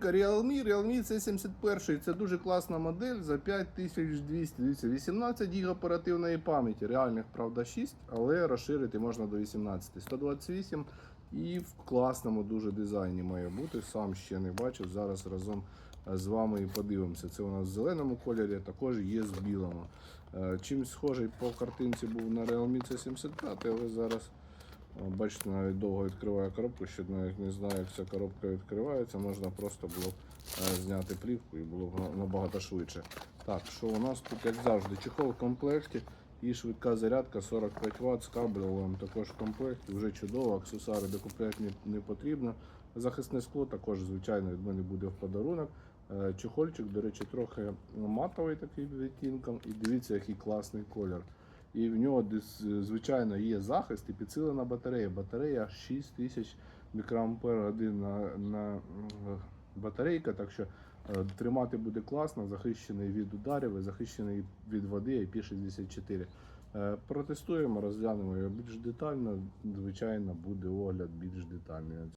новинка Realme, Realme C71. Це дуже класна модель за 5200. 18 ГБ оперативної пам'яті. Реальних, правда, 6, але розширити можна до 18. 128 і в класному дуже дизайні має бути. Сам ще не бачив. Зараз разом е, з вами і подивимося. Це у нас в зеленому кольорі, а також є з білому. Е, Чимсь схожий по картинці був на Realme C75, але зараз. Бачите, навіть довго відкриває коробку, ще навіть не знаю, як ця коробка відкривається. Можна просто було е, зняти плівку і було б набагато швидше. Так, що у нас тут, як завжди, чехол в комплекті і швидка зарядка 45 Вт з кабелем також в комплекті. Вже чудово, аксесуари докупляти не, не потрібно. Захисне скло також, звичайно, від мене буде в подарунок. Е, Чехольчик, до речі, трохи матовий такий відтінком. І дивіться, який класний колір. І в нього дис- звичайно є захист і підсилена батарея. Батарея 6000 мікроампер на, на батарейка, так що е, тримати буде класно, захищений від ударів і захищений від води IP64. Е, Протестуємо, розглянемо його більш детально. Звичайно, буде огляд більш детальний.